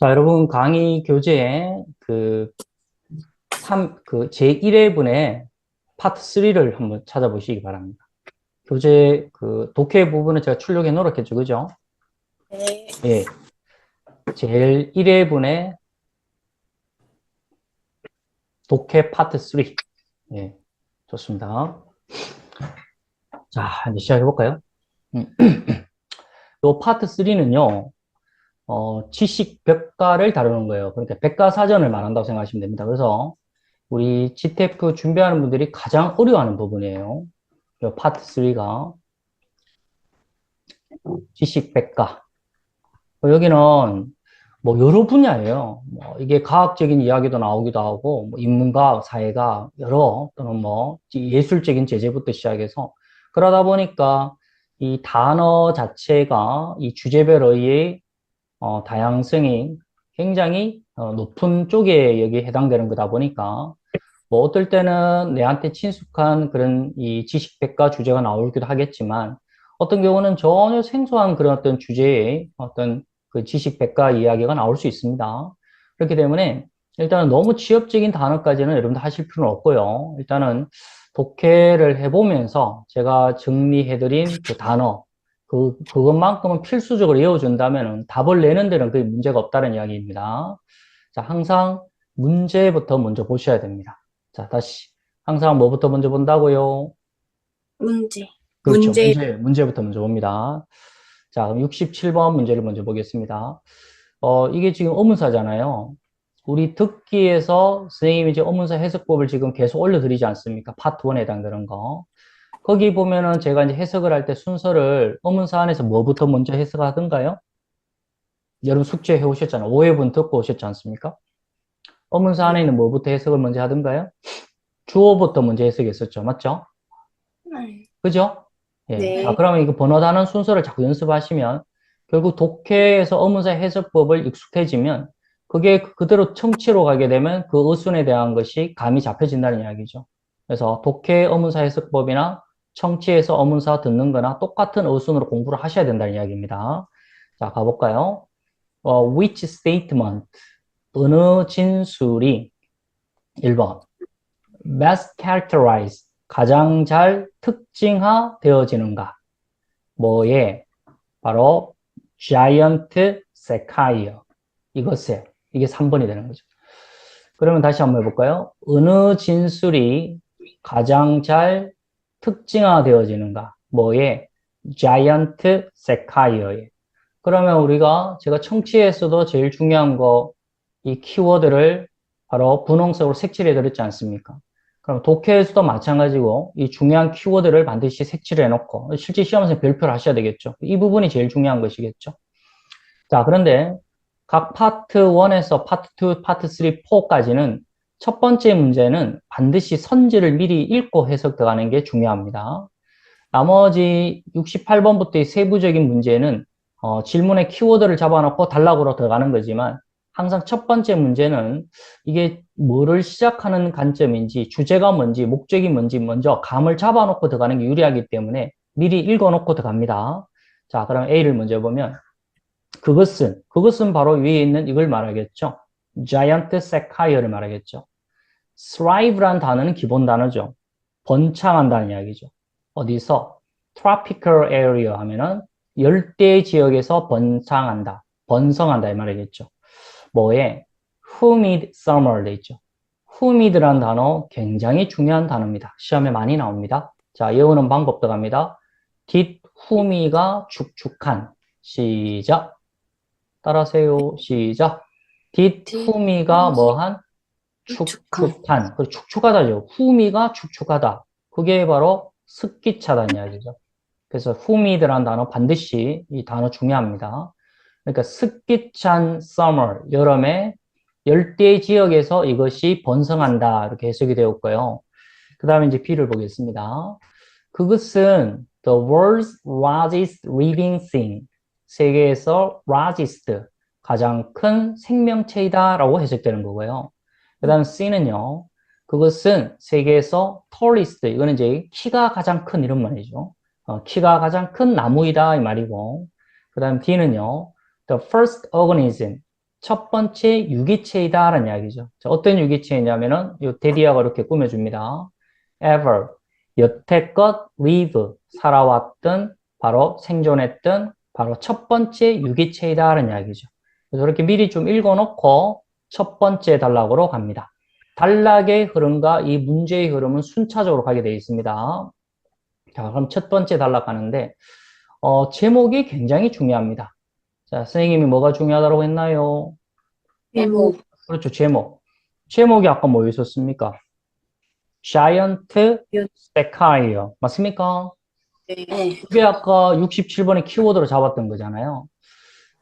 자, 여러분 강의 교재에 그 3, 그 제1회분의 파트 3를 한번 찾아보시기 바랍니다. 교재 그 독해 부분은 제가 출력해 놓았겠죠, 그죠? 네. 예. 제일 1회분의 독해 파트 3. 예. 좋습니다. 자, 이제 시작해 볼까요? 요 파트 3는요, 어, 지식 벽가를 다루는 거예요. 그러니까 백과사전을 말한다고 생각하시면 됩니다. 그래서 우리 GTF 준비하는 분들이 가장 어려워하는 부분이에요. 요 파트 3가 지식 백과. 어, 여기는 뭐 여러 분야예요. 뭐 이게 과학적인 이야기도 나오기도 하고, 뭐 인문과학, 사회과학, 여러 또는 뭐 예술적인 제재부터 시작해서 그러다 보니까 이 단어 자체가 이 주제별 의 어, 다양성이 굉장히 어, 높은 쪽에 여기 해당되는 거다 보니까 뭐 어떨 때는 내한테 친숙한 그런 이 지식 백과 주제가 나오기도 하겠지만 어떤 경우는 전혀 생소한 그런 어떤 주제의 어떤 그 지식 백과 이야기가 나올 수 있습니다. 그렇기 때문에 일단은 너무 취업적인 단어까지는 여러분들 하실 필요는 없고요. 일단은 독해를 해보면서 제가 정리해드린 그 단어, 그, 그것만큼은 필수적으로 외워준다면 답을 내는 데는 그게 문제가 없다는 이야기입니다. 자, 항상 문제부터 먼저 보셔야 됩니다. 자, 다시. 항상 뭐부터 먼저 본다고요? 문제. 그렇죠. 문제. 문제, 문제 부터 먼저 봅니다. 자, 그럼 67번 문제를 먼저 보겠습니다. 어, 이게 지금 어문사잖아요. 우리 듣기에서 선생님이 이제 어문사 해석법을 지금 계속 올려드리지 않습니까? 파트 1에 해당되는 거. 거기 보면은 제가 이제 해석을 할 때 순서를 어문사 안에서 뭐부터 먼저 해석하던가요? 여러분 숙제 해 오셨잖아요. 5회분 듣고 오셨지 않습니까? 어문사 안에 있는 뭐부터 해석을 먼저 하던가요? 주어부터 먼저 해석했었죠. 맞죠? 네. 그죠? 예. 네. 자, 그러면 이거 번호 단어 순서를 자꾸 연습하시면 결국 독해에서 어문사 해석법을 익숙해지면 그게 그대로 청취로 가게 되면 그 어순에 대한 것이 감이 잡혀진다는 이야기죠. 그래서 독해 어문사 해석법이나 청취에서 어문사 듣는 거나 똑같은 어순으로 공부를 하셔야 된다는 이야기입니다. 자, 가볼까요? 어, which statement, 어느 진술이 1번 best characterize, 가장 잘 특징화되어지는가? 뭐에? 바로 giant sequoia. 이것에. 이게 3번이 되는 거죠. 그러면 다시 한번 해볼까요? 어느 진술이 가장 잘 특징화되어지는가? 뭐에? giant sequoia에. 그러면 우리가 제가 청취에서도 제일 중요한 거, 이 키워드를 바로 분홍색으로 색칠해 드렸지 않습니까? 그럼 독해에서도 마찬가지고 이 중요한 키워드를 반드시 색칠해 놓고 실제 시험에서 별표를 하셔야 되겠죠. 이 부분이 제일 중요한 것이겠죠. 자, 그런데 각 파트 1에서 파트 2, 파트 3, 4까지는 첫 번째 문제는 반드시 선지를 미리 읽고 해석 들어가는 게 중요합니다. 나머지 68번부터의 세부적인 문제는 어, 질문의 키워드를 잡아놓고 단락으로 들어가는 거지만 항상 첫 번째 문제는 이게 뭐를 시작하는 관점인지 주제가 뭔지 목적이 뭔지 먼저 감을 잡아놓고 들어가는 게 유리하기 때문에 미리 읽어놓고 들어갑니다. 자, 그럼 A를 먼저 보면 그것은 그것은 바로 위에 있는 이걸 말하겠죠. giant sequoia를 말하겠죠. Thrive란 단어는 기본 단어죠. 번창한다는 이야기죠. 어디서? tropical area 하면은 열대 지역에서 번창한다. 번성한다 이 말이겠죠. 뭐에? humid summer 돼 있죠. humid란 단어 굉장히 중요한 단어입니다. 시험에 많이 나옵니다. 자, 외우는 방법 들어갑니다. did humi가 축축한. 시작. 따라하세요. 시작. humi가 뭐한? 축축한. 그 축축하다죠. humi가 축축하다. 그게 바로 습기차다는 이야기죠. 그래서 humid란 단어 반드시 이 단어 중요합니다. 그러니까 습기찬 summer, 여름에 열대 지역에서 이것이 번성한다. 이렇게 해석이 되었고요. 그 다음에 이제 B를 보겠습니다. 그것은 the world's largest living thing. 세계에서 largest, 가장 큰 생명체이다. 라고 해석되는 거고요. 그 다음 C는요. 그것은 세계에서 tallest, 이거는 이제 키가 가장 큰 이런 말이죠. 어, 키가 가장 큰 나무이다. 이 말이고. 그 다음 D는요. the first organism, 첫 번째 유기체이다 라는 이야기죠. 자, 어떤 유기체이냐면은 요 데디아가 이렇게 꾸며줍니다. ever 여태껏 live 살아왔던 바로 생존했던 바로 첫 번째 유기체이다 라는 이야기죠. 그래서 이렇게 미리 좀 읽어놓고 첫 번째 단락으로 갑니다. 단락의 흐름과 이 문제의 흐름은 순차적으로 가게 되어 있습니다. 자, 그럼 첫 번째 단락 가는데 어, 제목이 굉장히 중요합니다. 자, 선생님이 뭐가 중요하다고 했나요? 제목. 그렇죠, 제목. 제목이 아까 뭐 있었습니까? Giant Sequoia. 맞습니까? 네. 그게 아까 67번의 키워드로 잡았던 거잖아요.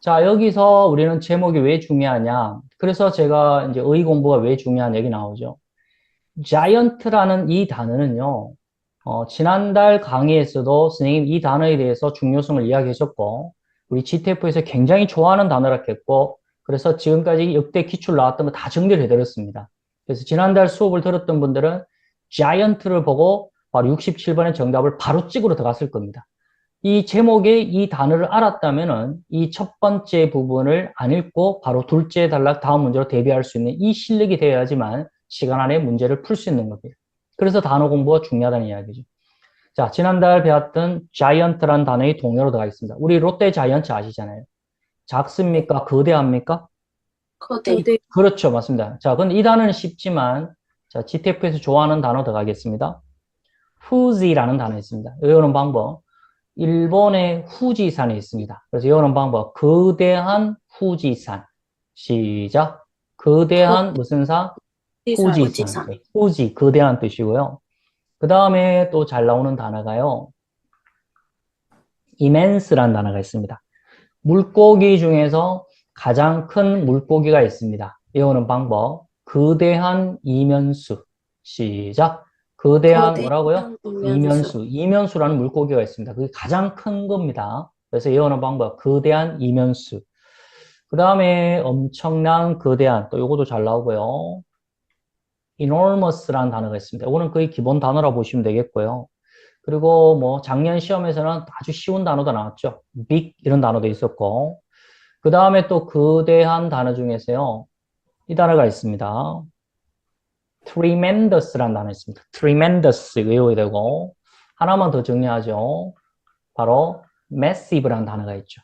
자, 여기서 우리는 제목이 왜 중요하냐? 그래서 제가 이제 의 공부가 왜 중요한 얘기 나오죠. giant라는 이 단어는요, 어, 지난달 강의에서도 선생님 이 단어에 대해서 중요성을 이야기하셨고, 우리 GTF에서 굉장히 좋아하는 단어라 했고, 그래서 지금까지 역대 기출 나왔던 거 다 정리를 해드렸습니다. 그래서 지난달 수업을 들었던 분들은 giant를 보고 바로 67번의 정답을 바로 찍으러 들어갔을 겁니다. 이 제목의 이 단어를 알았다면은 이첫 번째 부분을 안 읽고 바로 둘째 단락 다음 문제로 대비할 수 있는 이 실력이 되어야지만 시간 안에 문제를 풀 수 있는 겁니다. 그래서 단어 공부가 중요하다는 이야기죠. 자, 지난달 배웠던 giant라는 단어의 동요로 들어가겠습니다. 우리 롯데 자이언츠 아시잖아요. 작습니까? 거대합니까? 거대. 그렇죠. 맞습니다. 자, 근데 이 단어는 쉽지만, 자, GTF에서 좋아하는 단어 들어가겠습니다. 후지라는 단어 있습니다. 외우는 방법. 일본의 후지산이 있습니다. 그래서 외우는 방법. 거대한 후지산. 시작. 거대한 무슨 산? 후지산. 후지산. 네, 후지, 거대한 뜻이고요. 그 다음에 또 잘 나오는 단어가요. immense라는 단어가 있습니다. 물고기 중에서 가장 큰 물고기가 있습니다. 외우는 방법. 거대한 이면수. 시작. 거대한 뭐라고요? 이면수. 이면수라는 물고기가 있습니다. 그게 가장 큰 겁니다. 그래서 외우는 방법. 거대한 이면수. 그 다음에 엄청난 거대한. 또 요것도 잘 나오고요. enormous라는 단어가 있습니다. 이거는 거의 기본 단어라 보시면 되겠고요. 그리고 뭐 작년 시험에서는 아주 쉬운 단어도 나왔죠. big 이런 단어도 있었고. 그 다음에 또 거대한 단어 중에서요. 이 단어가 있습니다. Tremendous라는 단어 있습니다. tremendous 외워야 되고 하나만 더 정리하죠. 바로 massive라는 단어가 있죠.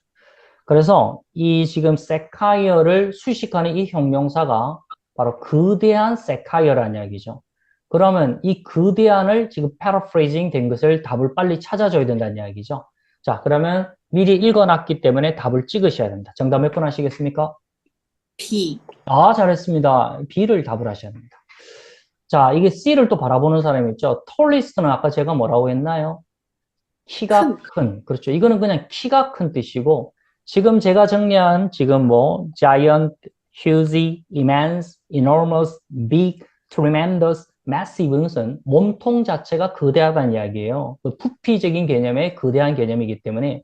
그래서 이 지금 sequire를 수식하는 이 형용사가 바로 거대한 sequire라는 이야기죠. 그러면 이 거대한을 지금 paraphrasing 된 것을 답을 빨리 찾아줘야 된다는 이야기죠. 자, 그러면 미리 읽어놨기 때문에 답을 찍으셔야 됩니다. 정답 몇 번 하시겠습니까? B. 아, 잘했습니다. B를 답을 하셔야 됩니다. 자, 이게 C를 또 바라보는 사람이 있죠. 톨리스트는 아까 제가 뭐라고 했나요? 키가 큰. 큰. 그렇죠. 이거는 그냥 키가 큰 뜻이고, 지금 제가 정리한 지금 뭐, giant, huge, immense, enormous, big, tremendous, massive 은 몸통 자체가 거대하다는 이야기예요. 그 부피적인 개념의 거대한 개념이기 때문에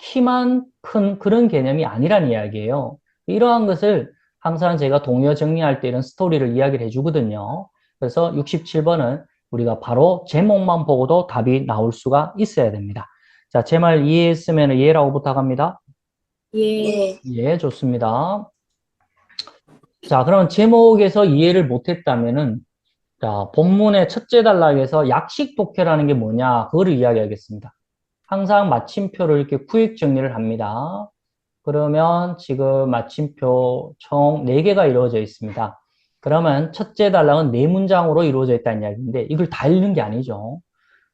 키만 큰 그런 개념이 아니라는 이야기예요. 이러한 것을 항상 제가 동요 정리할 때 이런 스토리를 이야기를 해주거든요. 그래서 67번은 우리가 바로 제목만 보고도 답이 나올 수가 있어야 됩니다. 자, 제 말 이해했으면 예라고 부탁합니다. 예. 예, 좋습니다. 자, 그러면 제목에서 이해를 못했다면은, 자, 본문의 첫째 단락에서 약식 독해라는 게 뭐냐, 그거를 이야기하겠습니다. 항상 마침표를 이렇게 구획 정리를 합니다. 그러면 지금 마침표 총 4개가 이루어져 있습니다. 그러면 첫째 단락은 네 문장으로 이루어져 있다는 이야기인데, 이걸 다 읽는 게 아니죠.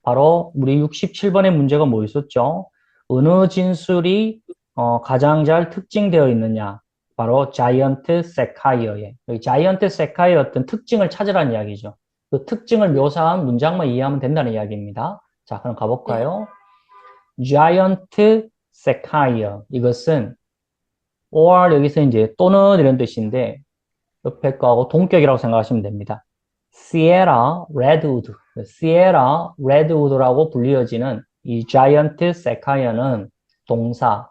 바로 우리 67번의 문제가 뭐 있었죠? 어느 진술이 어, 가장 잘 특징되어 있느냐? 바로 자이언트 세카이어의 자이언트 세카이어 어떤 특징을 찾으라는 이야기죠. 그 특징을 묘사한 문장만 이해하면 된다는 이야기입니다. 자, 그럼 가볼까요? 자이언트 세카이어 이것은 or 여기서 이제 또는 이런 뜻인데 옆에 거하고 동격이라고 생각하시면 됩니다. Sierra Redwood, Sierra Redwood라고 불리어지는 이 자이언트 세카이어는 동사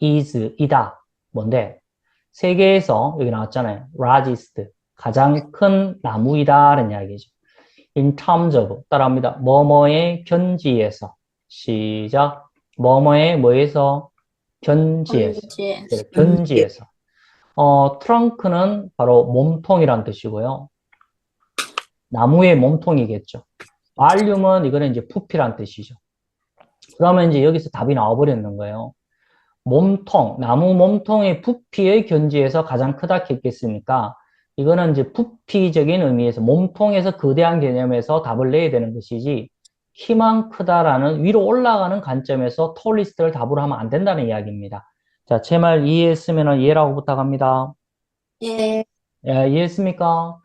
is 이다. 뭔데? 세계에서 여기 나왔잖아요. largest 가장 큰 나무이다 라는 이야기죠. in terms of 따라합니다. 뭐뭐의 견지에서 시작 뭐뭐의 뭐에서 견지에서 현재. 네, 견지에서 어, 트렁크는 바로 몸통이란 뜻이고요. 나무의 몸통이겠죠. 발륨은 이거는 이제 부피란 뜻이죠. 그러면 이제 여기서 답이 나와버렸는 거예요. 몸통, 나무 몸통의 부피의 견지에서 가장 크다 했겠습니까? 이거는 이제 부피적인 의미에서 몸통에서 거대한 개념에서 답을 내야 되는 것이지 키만 크다라는 위로 올라가는 관점에서 톨리스트를 답으로 하면 안 된다는 이야기입니다. 자, 제 말 이해했으면 이해라고 부탁합니다. 예. 예, 이해했습니까?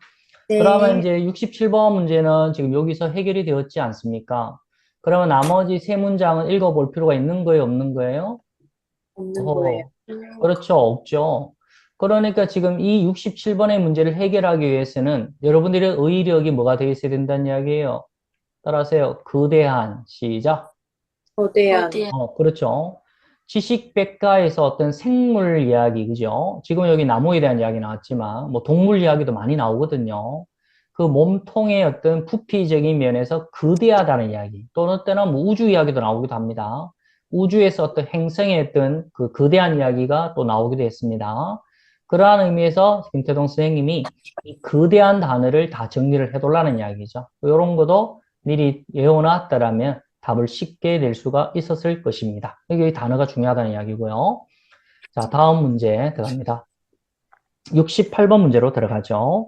네. 그러면 이제 67번 문제는 지금 여기서 해결이 되었지 않습니까? 그러면 나머지 세 문장은 읽어볼 필요가 있는 거예요, 없는 거예요? 없는 어, 거예요. 그렇죠, 없죠. 그러니까 지금 이 67번의 문제를 해결하기 위해서는 여러분들의 의력이 뭐가 되어 있어야 된다는 이야기예요. 따라하세요. 거대한, 시작. 거대한. 어, 그렇죠. 지식백과에서 어떤 생물 이야기, 그죠? 지금 여기 나무에 대한 이야기 나왔지만, 뭐 동물 이야기도 많이 나오거든요. 그 몸통의 어떤 부피적인 면에서 거대하다는 이야기, 또는 때는 뭐 우주 이야기도 나오기도 합니다. 우주에서 어떤 행성의 어떤 그 거대한 이야기가 또 나오기도 했습니다. 그러한 의미에서 김태동 선생님이 이 거대한 단어를 다 정리를 해둘라는 이야기죠. 이런 것도 미리 외워놨더라면 답을 쉽게 낼 수가 있었을 것입니다. 여기 단어가 중요하다는 이야기고요. 자, 다음 문제 들어갑니다. 68번 문제로 들어가죠.